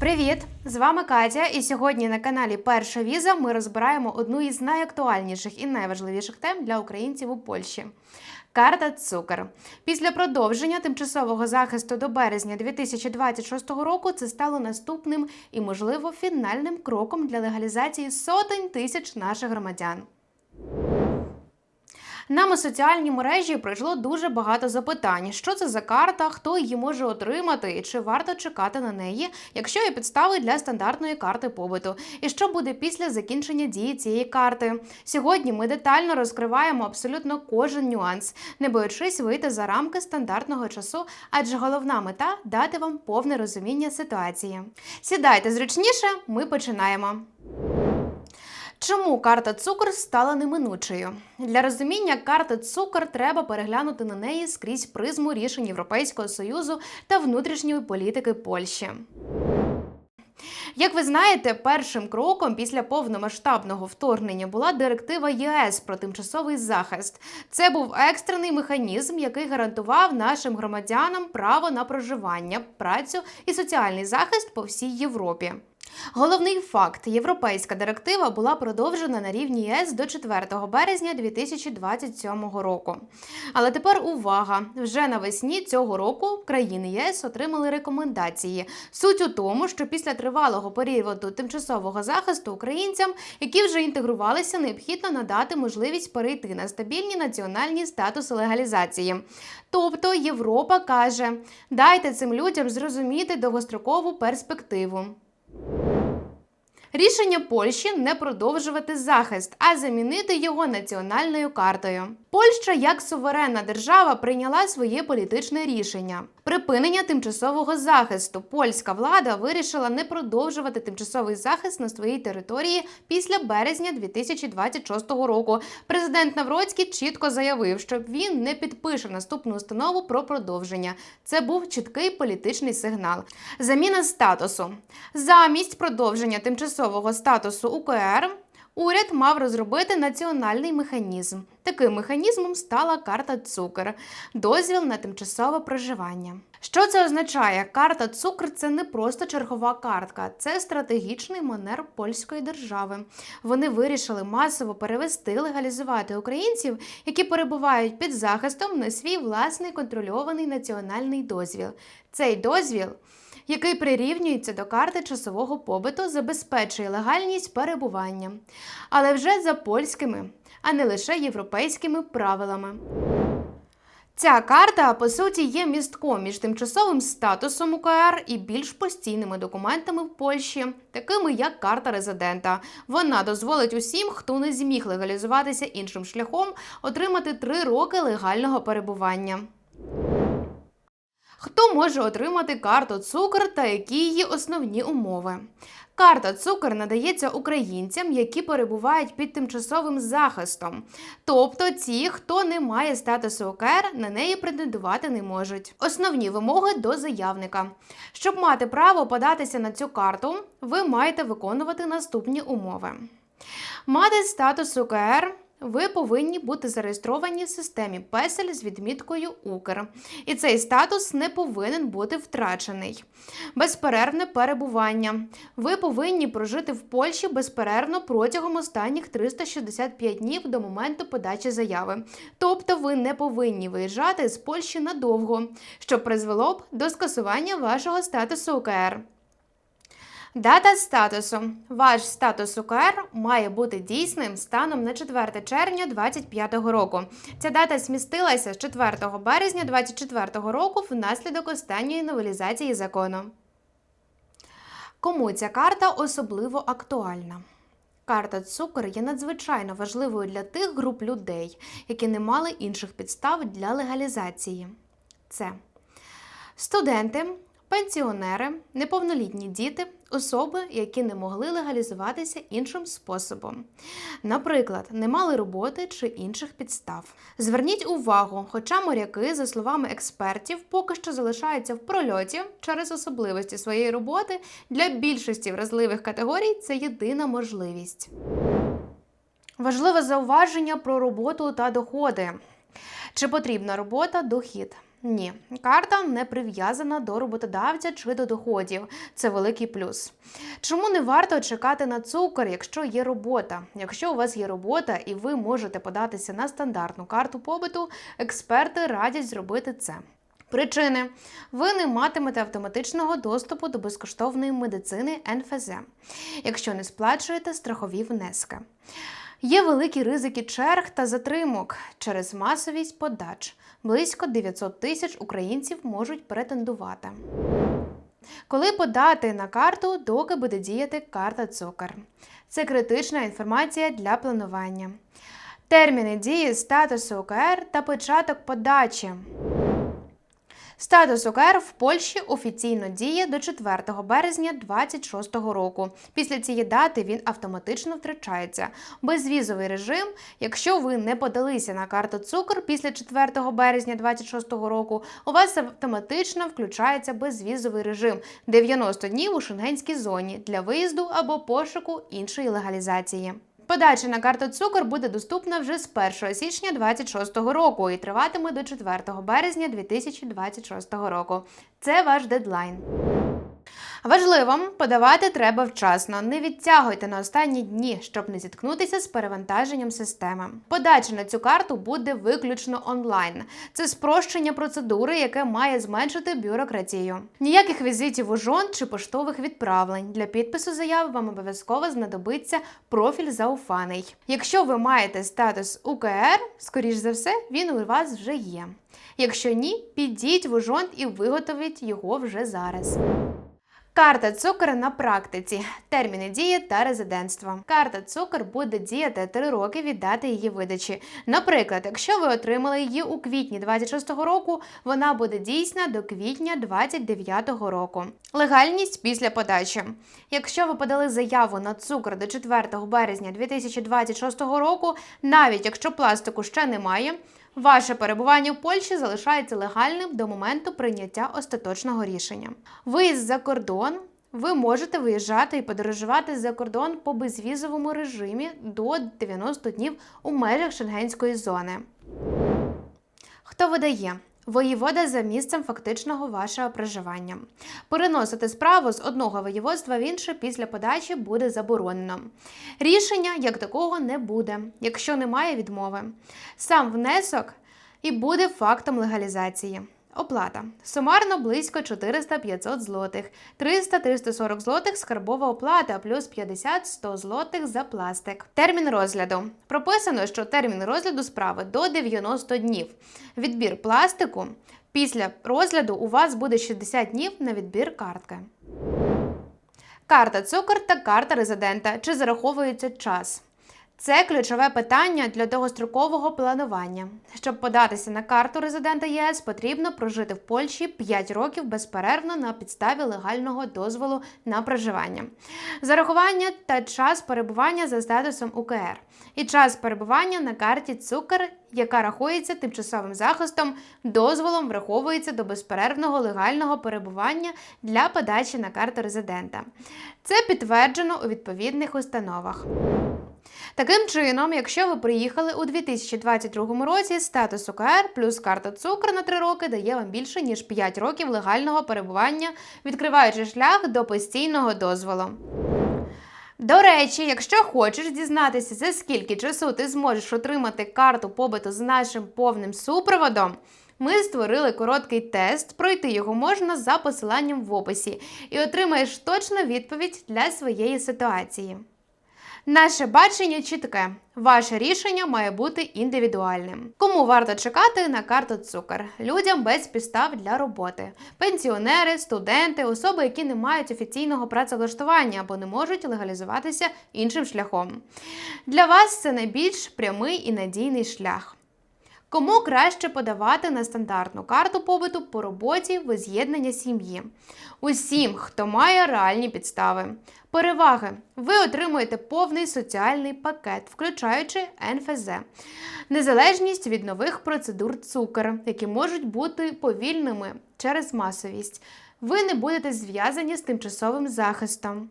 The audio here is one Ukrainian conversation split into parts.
Привіт! З вами Катя, і сьогодні на каналі Перша Віза ми розбираємо одну із найактуальніших і найважливіших тем для українців у Польщі. Карта Цукер. Після продовження тимчасового захисту до березня 2026 року це стало наступним і, можливо, фінальним кроком для легалізації сотень тисяч наших громадян. Нам у соціальній мережі прийшло дуже багато запитань: що це за карта, хто її може отримати, і чи варто чекати на неї, якщо є підстави для стандартної карти побуту, і що буде після закінчення дії цієї карти. Сьогодні ми детально розкриваємо абсолютно кожен нюанс, не боячись вийти за рамки стандартного часу, адже головна мета дати вам повне розуміння ситуації. Сідайте зручніше, ми починаємо. Чому карта цукор стала неминучою? Для розуміння карти цукор треба переглянути на неї скрізь призму рішень Європейського союзу та внутрішньої політики Польщі. Як ви знаєте, першим кроком після повномасштабного вторгнення була директива ЄС про тимчасовий захист. Це був екстрений механізм, який гарантував нашим громадянам право на проживання, працю і соціальний захист по всій Європі. Головний факт: європейська директива була продовжена на рівні ЄС до 4 березня 2027 року. Але тепер увага! Вже навесні цього року країни ЄС отримали рекомендації. Суть у тому, що після тривалого періоду тимчасового захисту українцям, які вже інтегрувалися, необхідно надати можливість перейти на стабільні національні статуси легалізації. Тобто Європа каже: дайте цим людям зрозуміти довгострокову перспективу. Рішення Польщі не продовжувати захист, а замінити його національною картою. Польща, як суверенна держава, прийняла своє політичне рішення. Припинення тимчасового захисту. Польська влада вирішила не продовжувати тимчасовий захист на своїй території після березня 2026 року. Президент Навроцький чітко заявив, що він не підпише наступну установу про продовження. Це був чіткий політичний сигнал. Заміна статусу замість продовження тимчасового статусу УКР. Уряд мав розробити національний механізм. Таким механізмом стала карта цукер дозвіл на тимчасове проживання. Що це означає? Карта цукр це не просто чергова картка, це стратегічний манер польської держави. Вони вирішили масово перевести легалізувати українців, які перебувають під захистом на свій власний контрольований національний дозвіл. Цей дозвіл який прирівнюється до карти часового побиту, забезпечує легальність перебування, але вже за польськими, а не лише європейськими правилами. Ця карта, по суті, є містком між тимчасовим статусом УКР і більш постійними документами в Польщі, такими як карта резидента. Вона дозволить усім, хто не зміг легалізуватися іншим шляхом, отримати три роки легального перебування. Хто може отримати карту цукор та які її основні умови? Карта цукор надається українцям, які перебувають під тимчасовим захистом, тобто ті, хто не має статусу ОКР, на неї претендувати не можуть. Основні вимоги до заявника. Щоб мати право податися на цю карту, ви маєте виконувати наступні умови: мати статус УКР ви повинні бути зареєстровані в системі Песель з відміткою Укр. І цей статус не повинен бути втрачений. Безперервне перебування. Ви повинні прожити в Польщі безперервно протягом останніх 365 днів до моменту подачі заяви. Тобто ви не повинні виїжджати з Польщі надовго, що призвело б до скасування вашого статусу УКР. Дата статусу. Ваш статус УКР має бути дійсним станом на 4 червня 2025 року. Ця дата змістилася з 4 березня 2024 року внаслідок останньої новелізації закону. Кому ця карта особливо актуальна? Карта цукор є надзвичайно важливою для тих груп людей, які не мали інших підстав для легалізації. Це студенти, пенсіонери, неповнолітні діти, особи, які не могли легалізуватися іншим способом. Наприклад, не мали роботи чи інших підстав. Зверніть увагу, хоча моряки, за словами експертів, поки що залишаються в прольоті через особливості своєї роботи, для більшості вразливих категорій це єдина можливість. Важливе зауваження про роботу та доходи. Чи потрібна робота дохід? Ні, карта не прив'язана до роботодавця чи до доходів. Це великий плюс. Чому не варто чекати на цукор, якщо є робота? Якщо у вас є робота і ви можете податися на стандартну карту побуту, експерти радять зробити це. Причини: ви не матимете автоматичного доступу до безкоштовної медицини НФЗ, якщо не сплачуєте страхові внески. Є великі ризики черг та затримок через масовість подач. Близько 900 тисяч українців можуть претендувати. Коли подати на карту, доки буде діяти карта цукор. Це критична інформація для планування. Терміни дії статусу ОКР та початок подачі. Статус ОКР в Польщі офіційно діє до 4 березня 2026 року. Після цієї дати він автоматично втрачається. Безвізовий режим, якщо ви не подалися на карту цукор після 4 березня 2026 року, у вас автоматично включається безвізовий режим 90 днів у шенгенській зоні для виїзду або пошуку іншої легалізації. Подача на карту цукор буде доступна вже з 1 січня 2026 року і триватиме до 4 березня 2026 року. Це ваш дедлайн. Важливо, подавати треба вчасно. Не відтягуйте на останні дні, щоб не зіткнутися з перевантаженням системи. Подача на цю карту буде виключно онлайн. Це спрощення процедури, яке має зменшити бюрократію. Ніяких візитів у жон чи поштових відправлень. Для підпису заяви вам обов'язково знадобиться профіль зауфаний. Якщо ви маєте статус УКР, скоріш за все, він у вас вже є. Якщо ні, підіть в ужонт і виготовіть його вже зараз. Карта цукор на практиці, терміни дії та резидентства. Карта цукор буде діяти 3 роки від дати її видачі. Наприклад, якщо ви отримали її у квітні 26-го року, вона буде дійсна до квітня 29-го року. Легальність після подачі. Якщо ви подали заяву на цукор до 4 березня 2026 року, навіть якщо пластику ще немає. Ваше перебування в Польщі залишається легальним до моменту прийняття остаточного рішення. Виїзд за кордон. Ви можете виїжджати і подорожувати за кордон по безвізовому режимі до 90 днів у межах шенгенської зони. Хто видає? Воєвода за місцем фактичного вашого проживання. Переносити справу з одного воєводства в інше після подачі буде заборонено. Рішення як такого не буде, якщо немає відмови. Сам внесок і буде фактом легалізації. Оплата. Сумарно близько 400-500 злотих, 300-340 злотих скарбова оплата, плюс 50-100 злотих за пластик. Термін розгляду. Прописано, що термін розгляду справи до 90 днів. Відбір пластику. Після розгляду у вас буде 60 днів на відбір картки. Карта цукор та карта резидента. Чи зараховується час? Це ключове питання для довгострокового планування. Щоб податися на карту резидента ЄС, потрібно прожити в Польщі 5 років безперервно на підставі легального дозволу на проживання, зарахування та час перебування за статусом УКР, і час перебування на карті цукор, яка рахується тимчасовим захистом, дозволом враховується до безперервного легального перебування для подачі на карту резидента. Це підтверджено у відповідних установах. Таким чином, якщо ви приїхали у 2022 році, статус УКР плюс карта цукор на 3 роки дає вам більше ніж 5 років легального перебування, відкриваючи шлях до постійного дозволу. До речі, якщо хочеш дізнатися, за скільки часу ти зможеш отримати карту побиту з нашим повним супроводом. Ми створили короткий тест, пройти його можна за посиланням в описі, і отримаєш точну відповідь для своєї ситуації. Наше бачення чітке. Ваше рішення має бути індивідуальним. Кому варто чекати на карту цукор? Людям без підстав для роботи, пенсіонери, студенти, особи, які не мають офіційного працевлаштування або не можуть легалізуватися іншим шляхом. Для вас це найбільш прямий і надійний шлях. Кому краще подавати на стандартну карту побуту по роботі воз'єднання сім'ї? Усім, хто має реальні підстави. Переваги: ви отримуєте повний соціальний пакет, включаючи НФЗ, незалежність від нових процедур цукор, які можуть бути повільними через масовість. Ви не будете зв'язані з тимчасовим захистом.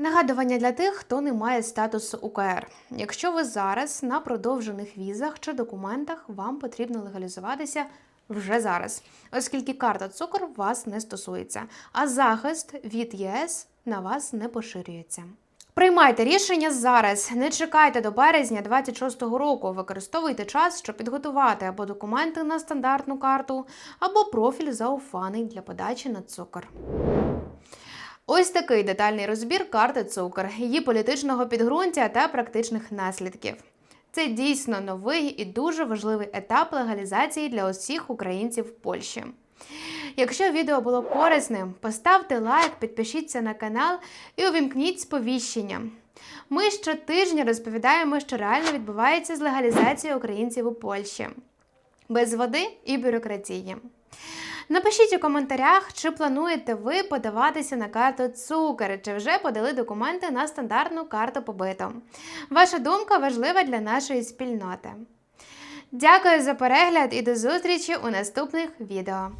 Нагадування для тих, хто не має статусу УКР. Якщо ви зараз на продовжених візах чи документах, вам потрібно легалізуватися вже зараз, оскільки карта цукор вас не стосується, а захист від ЄС на вас не поширюється. Приймайте рішення зараз. Не чекайте до березня 26-го року. Використовуйте час, щоб підготувати або документи на стандартну карту, або профіль зауфаний для подачі на цукор. Ось такий детальний розбір карти цукор, її політичного підґрунтя та практичних наслідків. Це дійсно новий і дуже важливий етап легалізації для усіх українців в Польщі. Якщо відео було корисним, поставте лайк, підпишіться на канал і увімкніть сповіщення. Ми щотижня розповідаємо, що реально відбувається з легалізацією українців у Польщі без води і бюрократії. Напишіть у коментарях, чи плануєте ви подаватися на карту цукер, чи вже подали документи на стандартну карту побиту. Ваша думка важлива для нашої спільноти. Дякую за перегляд і до зустрічі у наступних відео.